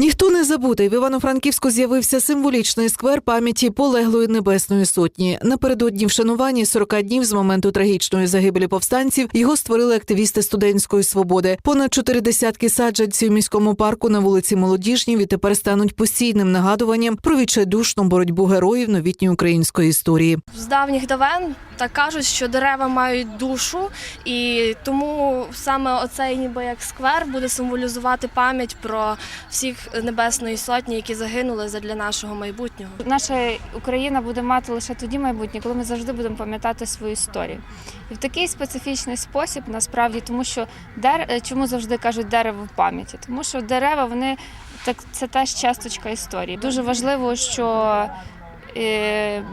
Ніхто не забуде, в Івано-Франківську з'явився символічний сквер пам'яті полеглої небесної сотні. Напередодні вшанування 40 днів з моменту трагічної загибелі повстанців його створили активісти студентської свободи. Понад чотири десятки саджанців в міському парку на вулиці Молодіжній відтепер стануть постійним нагадуванням про відчайдушну боротьбу героїв новітньої української історії. З давніх давен так кажуть, що дерева мають душу, і тому саме оцей ніби як сквер буде символізувати пам'ять про всіх небесної сотні, які загинули задля нашого майбутнього. Наша Україна буде мати лише тоді майбутнє, коли ми завжди будемо пам'ятати свою історію. І в такий специфічний спосіб, насправді, тому що дер... е, чому завжди кажуть дерево в пам'яті? Тому що дерева вони так це теж часточка історії. Дуже важливо, що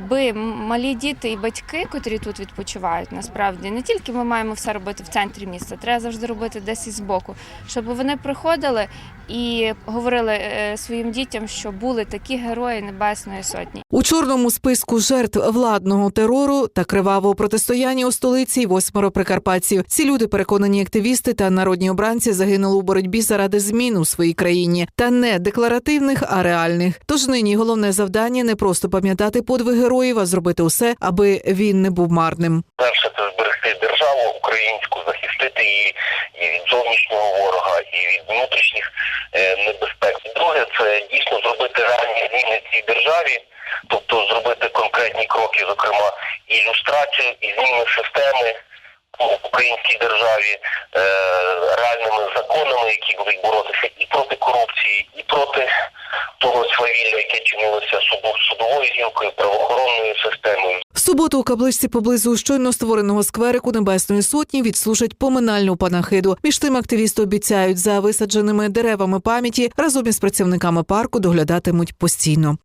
би малі діти і батьки, котрі тут відпочивають, насправді не тільки ми маємо все робити в центрі міста, треба завжди робити десь і збоку, щоб вони приходили і говорили е, своїм дітям, що були такі герої Небесної Сотні. У чорному списку жертв владного терору та кривавого протистояння у столиці восьмеро прикарпатців. Ці люди, переконані активісти та народні обранці, загинули у боротьбі заради змін у своїй країні, та не декларативних, а реальних. Тож нині головне завдання не просто пам'ятати подвиг героїв, а зробити усе, аби він не був марним. Перше це зберегти державу українську, захистити її і від зовнішнього ворога, і від внутрішніх е, небезпек. Друге, це дійсно зробити реальні зміни цій державі, тобто зробити конкретні кроки, зокрема ілюстрацію, і зміни системи в українській державі е, реальними законами, які будуть боротися і проти корупції, і проти свавілля, яке чинилося судовою гілкою, правоохоронною системою. В суботу у кабличці поблизу щойно створеного скверику Небесної Сотні відслужать поминальну панахиду. Між тим активісти обіцяють за висадженими деревами пам'яті разом із працівниками парку доглядатимуть постійно.